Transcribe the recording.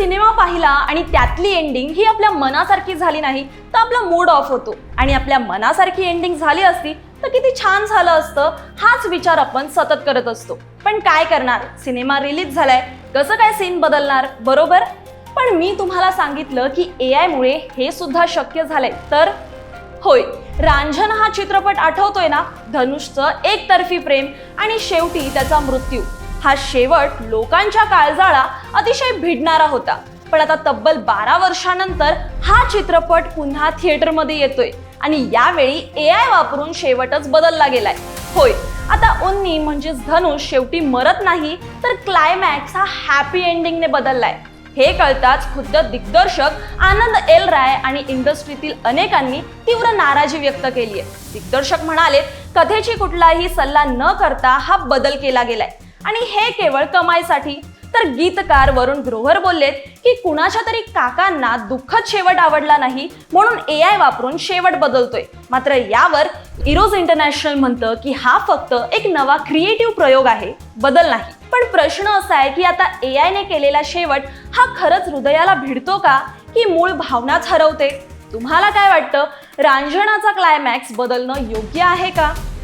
Cinema पाहिला आणि त्यातली एंडिंग ही आपल्या मनासारखी झाली नाही तर आपला मूड ऑफ होतो. आणि आपल्या मनासारखी एंडिंग झाली असती तर किती छान झालं असतं हाच विचार आपण सतत करत असतो. पण काय करणार? सिनेमा रिलीज झालाय कसं काय सीन बदलणार? बरोबर? पण मी तुम्हाला सांगितलं की ए आयमुळे हे सुद्धा शक्य झालंय. तर? होय रांझन हा चित्रपट आठवतोय ना? धनुषचं एकतर्फी प्रेम आणि शेवटी त्याचा मृत्यू. हा शेवट लोकांच्या काळजाळा अतिशय भिडणारा होता. पण आता तब्बल बारा वर्षानंतर हा चित्रपट पुन्हा थिएटरमध्ये येतोय आणि यावेळी ए आय वापरून शेवटच बदलला गेलाय. होय आता उन्नी म्हणजेच धनुष शेवटी मरत नाही तर क्लायमॅक्स हा हॅपी एंडिंगने बदललाय. हे कळताच खुद्द दिग्दर्शक आनंद एल राय आणि इंडस्ट्रीतील अनेकांनी तीव्र नाराजी व्यक्त केली आहे दिग्दर्शक म्हणाले कथेची कुठलाही सल्ला न करता हा बदल केला गेलाय. आणि हे केवळ कमाईसाठी. तर गीतकार वरुण ग्रोव्हर बोललेत की कुणाच्या तरी काकांना दुःखद शेवट आवडला नाही म्हणून ए आय वापरून शेवट बदलतोय. मात्र यावर इरोज इंटरनॅशनल म्हणतं की हा फक्त एक नवा क्रिएटिव्ह प्रयोग आहे बदल नाही. पण प्रश्न असा आहे की आता ए आयने केलेला शेवट हा खरंच हृदयाला भिडतो का की मूळ भावनाच हरवते तुम्हाला काय वाटतं? रांजणाचा क्लायमॅक्स बदलणं योग्य आहे का?